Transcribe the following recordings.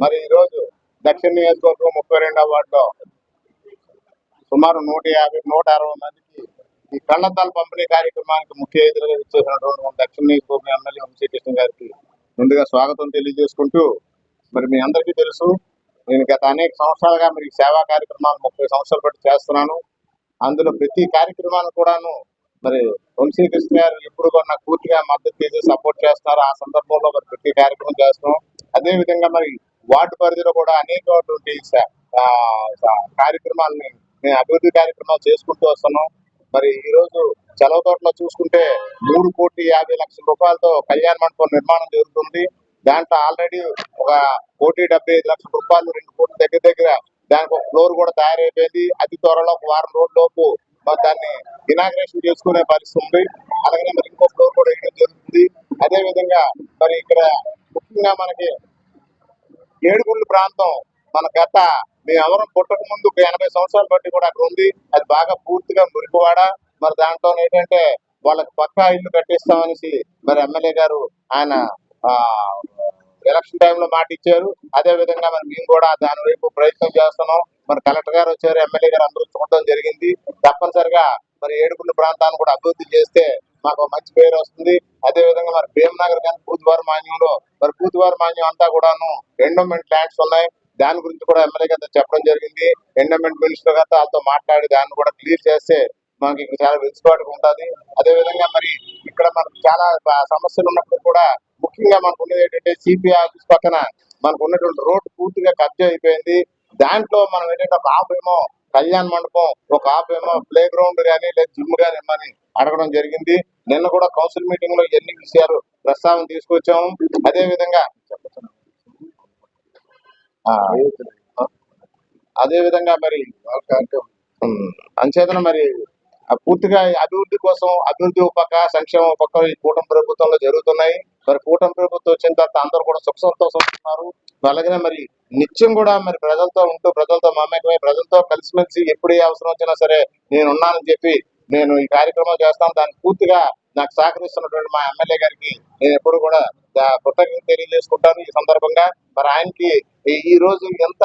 మరి ఈ రోజు దక్షిణ నియోజకవర్గం ముప్పై రెండవ వార్డులో సుమారు నూట యాభై నూట అరవై మందికి ఈ కళ్ళద్దాల పంపిణీ కార్యక్రమానికి ముఖ్య అతిథిగా ఇచ్చేసినటువంటి మన దక్షిణ నియోజకవర్గం ఎమ్మెల్యే వంశీకృష్ణ గారికి ముందుగా స్వాగతం తెలియజేసుకుంటూ మరి మీ అందరికీ తెలుసు నేను గత అనేక సంవత్సరాలుగా మరి సేవా కార్యక్రమాలు ముప్పై సంవత్సరాలు బట్టి చేస్తున్నాను. అందులో ప్రతి కార్యక్రమాన్ని కూడాను మరి వంశీకృష్ణ గారు ఎప్పుడు కూడా పూర్తిగా మద్దతు చేసి సపోర్ట్ చేస్తారు. ఆ సందర్భంలో మరి ప్రతి కార్యక్రమం చేస్తున్నాం అదే విధంగా మరి వార్డు పరిధిలో కూడా అనేకటువంటి కార్యక్రమాలని మేము అభివృద్ధి కార్యక్రమాలు చేసుకుంటూ వస్తున్నాం. మరి ఈ రోజు చెలవ తోటలో చూసుకుంటే మూడు కోటి యాభై లక్షల రూపాయలతో కళ్యాణ మండపం నిర్మాణం జరుగుతుంది. దాంట్లో ఆల్రెడీ ఒక కోటి డెబ్బై ఐదు లక్షల రూపాయలు రెండు కోట్ల దగ్గర దగ్గర దానికి ఒక ఫ్లోర్ కూడా తయారైపోయింది. అతి త్వరలో ఒక వారం రోజుల లోపు మరి దాన్ని ఇనాగ్రేషన్ చేసుకునే పరిస్థితి ఉంది. అలాగే మరి ఇంకో ఫ్లోర్ కూడా వేయడం జరుగుతుంది. అదే విధంగా మరి ఇక్కడ ముఖ్యంగా మనకి ఏడుగుండ్ల ప్రాంతం. మన గత మేము ఎవరం పుట్టక ముందు ఎనభై సంవత్సరాలు బట్టి కూడా అక్కడ ఉంది. అది బాగా పూర్తిగా మురికివాడ. మరి దాంట్లో ఏంటంటే వాళ్ళకి పక్కా ఇల్లు కట్టిస్తామనేసి మరి ఎమ్మెల్యే గారు ఆయన ఆ ఎలక్షన్ టైంలో మాట ఇచ్చారు. అదే విధంగా మరి మేము కూడా దాని వైపు ప్రయత్నం చేస్తున్నాం. మరి కలెక్టర్ గారు వచ్చారు ఎమ్మెల్యే గారు అందరూ చూడడం జరిగింది. తప్పనిసరిగా మరి ఏడుగుండ్ల ప్రాంతాన్ని కూడా అభివృద్ధి చేస్తే మాకు మంచి పేరు వస్తుంది. అదే విధంగా మరి భీమనగర్ కానీ పూతువారి మాన్యంలో మరి పూతువారి మాన్యం అంతా కూడాను ఎండోమెంట్ ల్యాండ్స్ ఉన్నాయి. దాని గురించి కూడా ఎమ్మెల్యే గారితో చెప్పడం జరిగింది. ఎండోమెంట్ మినిస్టర్ గారితో వాళ్ళతో మాట్లాడి దాన్ని కూడా క్లియర్ చేస్తే మనకి చాలా వెలుసుబాటుగా ఉంటుంది. అదే విధంగా మరి ఇక్కడ మనకు చాలా సమస్యలు ఉన్నప్పుడు కూడా ముఖ్యంగా మనకు ఉన్నది ఏంటంటే సిపిఐ ఆఫీస్ పక్కన మనకు ఉన్నటువంటి రోడ్డు పూర్తిగా కబ్జా అయిపోయింది. దాంట్లో మనం ఏంటంటే ఒక ఆఫ్ ఏమో కళ్యాణ్ మండపం ఒక హాఫ్ ఏమో ప్లే గ్రౌండ్ కానీ లేదా జిమ్ కానీ ఇమ్మని అడగడం జరిగింది. నిన్న కూడా కౌన్సిల్ మీటింగ్లో ఎన్ని విషయాలు ప్రస్తావన తీసుకొచ్చాము. అదే విధంగా అదే విధంగా మరి అంచేతన మరి పూర్తిగా అభివృద్ధి కోసం అభివృద్ధి ఒక పక్క సంక్షేమం పక్క ఈ కూటమి ప్రభుత్వంలో జరుగుతున్నాయి. మరి కూటమి ప్రభుత్వం వచ్చిన తర్వాత అందరూ కూడా సుఖ సంతోషం ఉన్నారు. అలాగనే మరి నిత్యం కూడా మరి ప్రజలతో ఉంటూ ప్రజలతో మమేకమై ప్రజలతో కలిసిమెలిసి ఎప్పుడు ఏ అవసరం వచ్చినా సరే నేను ఉన్నానని చెప్పి నేను ఈ కార్యక్రమం చేస్తాను. దాన్ని పూర్తిగా నాకు సహకరిస్తున్నటువంటి మా ఎమ్మెల్యే గారికి నేను ఎప్పుడు కూడా కృతజ్ఞత తెలియజేసుకుంటాను ఈ సందర్భంగా. మరి ఆయనకి ఈ రోజు ఎంత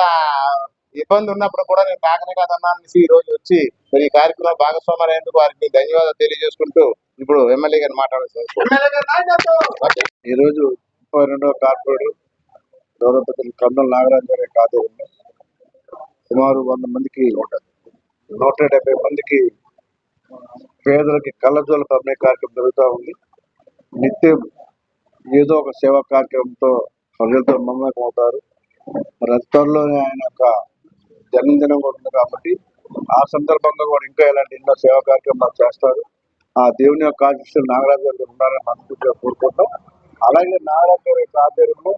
ఇబ్బంది ఉన్నప్పుడు కూడా నేను కాకనే కాదన్నా అనేసి ఈ రోజు వచ్చి మరి ఈ కార్యక్రమం భాగస్వామ్యం అయినందుకు వారికి ధన్యవాదాలు తెలియజేసుకుంటూ ఇప్పుడు ఎమ్మెల్యే గారు మాట్లాడాల్సింది ఈ రోజు ముప్పై రెండవ కార్పొరేటర్ గౌరవపతి కర్నూలు నాగరాజు గారి ఆధ్వర్యంలో సుమారు వంద మందికి నూట డెబ్బై మందికి పేదలకి కళ్ళజోల పంపిణీ కార్యక్రమం జరుగుతూ ఉంది. నిత్యం ఏదో ఒక సేవా కార్యక్రమంతో ప్రజలతో మమేకం అవుతారు మరి త్వరలోనే ఆయన యొక్క జన్మదినం కూడా ఉంది కాబట్టి ఆ సందర్భంగా కూడా ఇంకా ఇలాంటి ఎన్నో సేవా కార్యక్రమాలు చేస్తారు. ఆ దేవుని యొక్క ఆశీస్సులు నాగరాజు గారు ఉండాలని మనస్ఫూర్తిగా కోరుకుంటాం అలాగే నాగరాజు గారి యొక్క ఆధ్వర్యంలో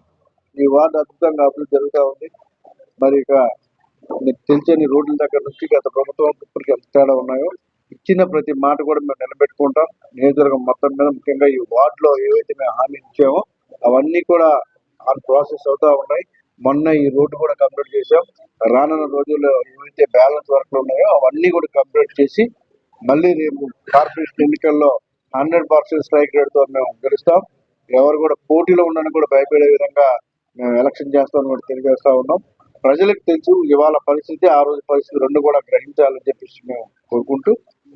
ఈ వార్డు అద్భుతంగా అభివృద్ధి జరుగుతూ ఉంది. మరి ఇక మీకు తెలియని రోడ్ల దగ్గర నుంచి గత ప్రభుత్వం ఇప్పటికి ఎంత తేడా ఉన్నాయో ఇచ్చిన ప్రతి మాట కూడా మేము నిలబెట్టుకుంటాం. నియోజకవర్గం మొత్తం మీద ముఖ్యంగా ఈ వార్డులో ఏవైతే మేము హామీ ఇచ్చామో అవన్నీ కూడా ఆ ప్రాసెస్ అవుతా ఉన్నాయి. మొన్న ఈ రోడ్డు కూడా కంప్లీట్ చేసాం రానున్న రోజుల్లో ఏవైతే బ్యాలెన్స్ వర్క్లు ఉన్నాయో అవన్నీ కూడా కంప్లీట్ చేసి మళ్ళీ రేపు కార్పొరేషన్ ఎన్నికల్లో హండ్రెడ్ పర్సెంట్ స్ట్రైక్ రేట్తో మేము గెలుస్తాం. ఎవరు కూడా పోటీలో ఉండని కూడా భయపడే విధంగా మేము ఎలక్షన్ చేస్తామని కూడా తెలియజేస్తా ఉన్నాం. ప్రజలకు తెలుసు ఇవాళ పరిస్థితి ఆ రోజు పరిస్థితి రెండు కూడా గ్రహించాలని చెప్పేసి మేము కోరుకుంటూ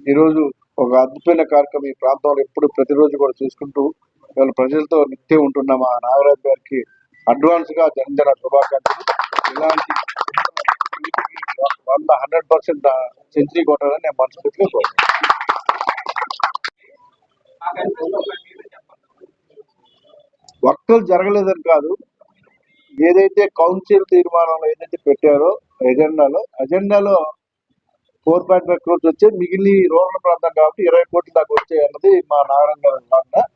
ఈరోజు ఒక అద్భుతమైన కార్యక్రమం ఈ ప్రాంతంలో ఎప్పుడు ప్రతిరోజు కూడా చూసుకుంటూ ఇవాళ ప్రజలతో నిత్యం ఉంటున్నాం ఆ నాగరాజు గారికి అడ్వాన్స్గా జన్మదిన శుభాకాంక్షలు. ఇలాంటి వంద హండ్రెడ్ పర్సెంట్ సెంచరీ కొట్టాలని నేను మనస్ఫూర్తిగా కోరుకుంటున్నాను. వర్కులు జరగలేదని కాదు. ఏదైతే కౌన్సిల్ తీర్మానంలో ఏదైతే పెట్టారో ఎజెండాలో అజెండాలో ఫోర్ పాయింట్ ఫైవ్ క్రోర్స్ వచ్చే మిగిలిన రూరల్ ప్రాంతం కాబట్టి ఇరవై కోట్ల దాకా వచ్చాయి అన్నది మా నారాయణ గారి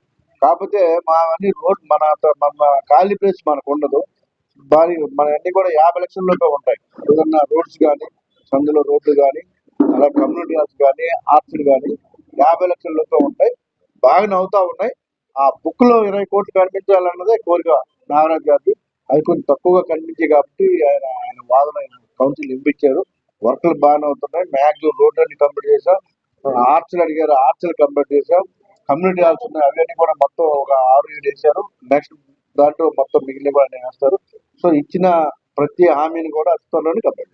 కాకపోతే మా అన్ని రోడ్ మన మన ఖాళీ ప్లేస్ మనకు ఉండదు. భారీ మన అన్ని కూడా యాభై లక్షల్లోపే ఉంటాయి. ఏదన్నా రోడ్స్ కానీ సందులో రోడ్లు కానీ అలా కమ్యూనిటీ హాల్స్ కానీ ఆర్ట్స్ కానీ యాభై లక్షల్లోపే ఉంటాయి. బాగా నవ్వుతా ఉన్నాయి. ఆ బుక్లో ఇరవై కోట్లు కనిపించాలన్నదే కోరిక నాగరాజ్ గారిది. అది కొంచెం తక్కువగా కనిపించాయి కాబట్టి ఆయన ఆయన వాదన కౌన్సిల్ ఇంపించారు వర్క్లు బాగానే అవుతున్నాయి మ్యాక్సిమం రోడ్లన్నీ కంప్లీట్ చేసాం ఆర్చ్లు అడిగారు ఆర్చ్లు కంప్లీట్ చేసాం కమ్యూనిటీ హాల్స్ ఉన్నాయి. అవన్నీ కూడా మొత్తం ఒక ఆరు ఏడు వేసారు నెక్స్ట్ దాంట్లో మొత్తం మిగిలిన కూడా వేస్తారు. సో ఇచ్చిన ప్రతి హామీని కూడా అస్తంలోనే కప్పాడు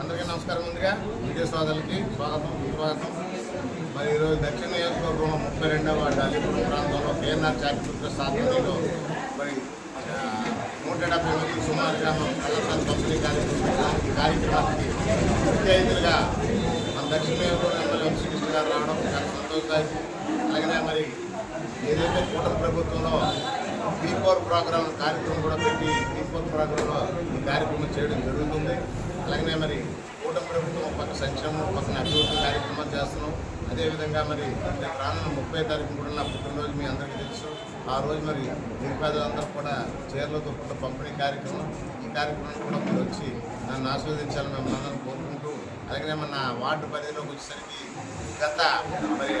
అందరికీ నమస్కారం ముందుగా. విజయ సోదరులకి స్వాగతం స్వాగతం మరి ఈరోజు దక్షిణ నియోజకవర్గం ముప్పై రెండవ వార్డు అలీపురం ప్రాంతంలో కేఎన్ఆర్ చారిటబుల్ సాధనలో మరి నూట డెబ్బై మంది సుమారుగా మన కళాశాల పంపిణీ కార్యక్రమం కార్యక్రమానికి ముఖ్య అతిథులుగా మన దక్షిణ నియోజకవర్గం గారు రావడం చాలా సంతోషదాయకం అలాగే మరి ఏదైతే కూటమి ప్రభుత్వంలో బీ ప్రోగ్రామ్ కార్యక్రమం కూడా పెట్టి బీ ప్రోగ్రాంలో ఈ కార్యక్రమం చేయడం జరుగుతుంది. అలాగే మరి కూటమి ప్రభుత్వం పక్క సంక్షేమం పక్కన అభివృద్ధి కార్యక్రమాలు చేస్తున్నాం. అదేవిధంగా మరి రానున్న ముప్పై తారీఖు కూడా నా పుట్టినరోజు మీ అందరికీ తెలుసు. ఆ రోజు మరి నిరుపేదలందరూ కూడా చీరలతో పుట్ట పంపిణీ కార్యక్రమం. ఈ కార్యక్రమాన్ని కూడా మీరు వచ్చి నన్ను ఆస్వాదించాలని మేము అందరం అలాగే మన వార్డు పరిధిలోకి వచ్చేసరికి గత మరి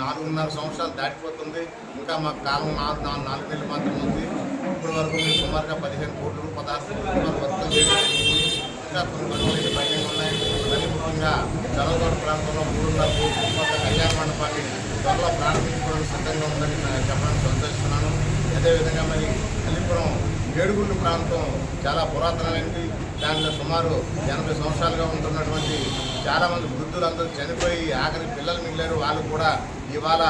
నాలుగున్నర సంవత్సరాలు దాటిపోతుంది. ఇంకా మాకు కాలం నాలుగు నాలుగు నాలుగు నెలలు మాత్రం ఉంది. ఇప్పటి వరకు మేము సుమారుగా పదిహేను కోట్లు పదహారు కోట్ల రూపాయలు చేయడం ఇంకా కొన్ని పనులు అయితే ఉన్నాయి. మరి ముఖ్యంగా ప్రాంతంలో మూడున్నర కోట్ల రూపాయల కళ్యాణ మండపాన్ని త్వరలో ప్రారంభించుకోవడానికి సిద్ధంగా ఉందని చెప్పడానికి సంతోషిస్తున్నాను. అదేవిధంగా మరి అల్లిపురం ఏడుగుండు ప్రాంతం చాలా పురాతనమైనది. దాంట్లో సుమారు ఎనభై సంవత్సరాలుగా ఉంటున్నటువంటి చాలామంది వృద్ధులందరూ చనిపోయి ఆఖరి పిల్లలు మిగిలారు. వాళ్ళు కూడా ఇవాళ